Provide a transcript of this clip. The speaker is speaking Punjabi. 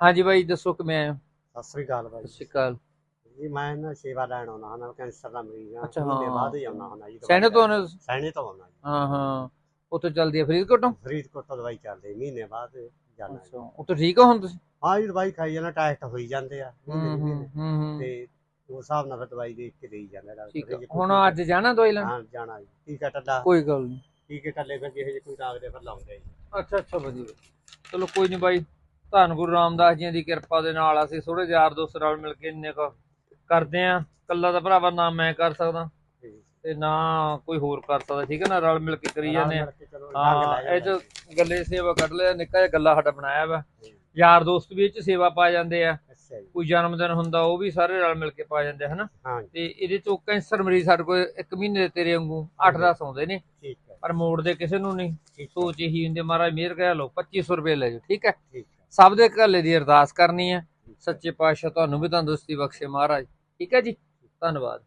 ਹਾਂਜੀ ਬਾਈ ਦੱਸੋ ਕਿਵੇਂ ਆਏ ਹੋ? ਸਤਿ ਸ੍ਰੀ ਅਕਾਲ ਬਾਈ ਸਤਿ ਸ਼੍ਰੀ ਅਕਾਲ। ਜੀ ਮੈਂ ਨਾ ਸੇਵਾ ਲੈਣ ਆਉਣਾ ਹਾਂ ਕੈਂਸਰ ਦਾ ਮਰੀਜ਼ ਹਾਂ। ਅੱਛਾ, ਹਾਂ। ਬਾਅਦ ਹੀ ਆਉਣਾ ਹਾਂ ਜੀ ਸੈਣੇ ਤੋਂ ਲੈਣ। ਆਉਂਦੇ ਹੋ? ਸੈਣੇ ਤੋਂ ਆਉਣਾ ਜੀ। ਹਾਂ ਹਾਂ। ਉੱਥੇ ਚੱਲਦੀ ਹੈ ਫਰੀਦਕੋਟੋਂ? ਫਰੀਦਕੋਟ ਤੋਂ ਦਵਾਈ ਚੱਲਦੀ ਮਹੀਨੇ ਬਾਅਦ ਜਾਣਾ ਜੀ। ਅੱਛਾ ਉੱਥੇ ਠੀਕ ਹੋ ਹੁਣ ਤੁਸੀਂ? ਹਾਂ ਜੀ ਦਵਾਈ ਖਾਈ ਜਾਣਾ ਟੈਸਟ ਹੋਈ ਜਾਂਦੇ ਆ ਹੂੰ ਮਹੀਨੇ ਹੂੰ ਮਹੀਨੇ। ਹੂੰ ਹੂੰ। ਤੇ ਉਸ ਹਿਸਾਬ ਨਾਲ ਫਿਰ ਦਵਾਈ ਦੇਖ ਕੇ ਦੇਈ ਜਾਂਦੇ ਡਾਕਟਰ ਠੀਕ ਜੀ, ਹੈ ਜੇ ਹੁਣ ਅੱਜ ਜਾਣਾ ਦਵਾਈ ਲੈਣ? ਹਾਂ ਜਾਣਾ ਜੀ। ਟੀਕਾ ਟੱਡਾ। ਕੋਈ ਗੱਲ ਨਹੀਂ ਟੀਕੇ ਕੱਲੇ ਫਿਰ ਜਿਹੇ ਜਿਹੇ ਕੋਈ ਲਾਗਦੇ ਫਿਰ ਲਾਉਂਦੇ ਜੀ। ਅੱਛਾ ਅੱਛਾ ਵਧੀਆ। ਚਲੋ ਕੋਈ ਨਹੀਂ ਬਾਈ ਧੰਨ ਗੁਰੂ ਰਾਮਦਾਸ ਜੀ ਦੀ ਕਿਰਪਾ ਦੇ ਨਾਲ ਅਸੀਂ ਥੋੜੇ ਯਾਰ ਦੋਸਤ ਰਲ ਮਿਲ ਕੇ ਇੰਨੇ ਕੁ ਕਰਦੇ ਆ ਕੱਲਾ ਦਾ ਭਰਾਵਾ ਨਾ ਮੈਂ ਕਰ ਸਕਦਾ। ਤੇ ਨਾ ਕੋਈ ਹੋਰ ਕਰ ਸਕਦਾ ਠੀਕ ਹੈ ਨਾ? ਰਲ ਮਿਲ ਕੇ ਕਰੀ ਜਾਂਦੇ ਆ ਹਾਂ ਲੈ ਇਹ ਚ। ਗੱਲੇ ਸੇਵਾ ਕੱਢ ਲਿਆ ਨਿੱਕਾ ਜਿਹਾ ਗੱਲਾ ਸਾਡਾ ਬਣਾਇਆ ਵਾ। ਯਾਰ ਦੋਸਤ ਵੀ ਇਹ ਚ ਸੇਵਾ ਪਾ ਜਾਂਦੇ ਆ। ਕੋਈ ਜਨਮ ਦਿਨ ਹੁੰਦਾ ਉਹ ਵੀ ਸਾਰੇ ਰਲ ਮਿਲ ਕੇ ਪਾ ਜਾਂਦੇ ਹਨਾ? ਤੇ ਇਹਦੇ ਚੋਂ ਕੈਂਸਰ ਮਰੀਜ਼ ਸਾਡੇ ਕੋਲ ਇੱਕ ਮਹੀਨੇ ਦੇ ਤੇਰੇ ਵਾਂਗੂ 8-10 ਆਉਂਦੇ ਨੇ। ਪਰ ਮੋੜਦੇ ਕਿਸੇ ਨੂੰ ਨਹੀਂ। ਸੋਚ ਇਹੀ ਹੁੰਦੇ ਮਹਾਰਾਜ ਮਿਹਰ ਕਹਿ ਲਓ 2500 ਰੁਪਏ ਲੈ ਜਾਓ ਠੀਕ ਹੈ। ਸਭ ਦੇ ਘੱਲੇ ਦੀ ਅਰਦਾਸ ਕਰਨੀ ਹੈ। ਸੱਚੇ ਪਾਤਸ਼ਾਹ ਤੁਹਾਨੂੰ ਵੀ ਤੰਦਰੁਸਤੀ ਬਖਸ਼ੇ ਮਹਾਰਾਜ। ਠੀਕ ਹੈ ਜੀ? ਧੰਨਵਾਦ।